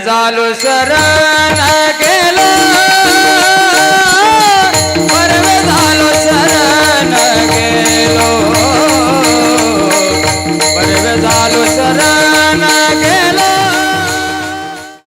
झालो शरण गे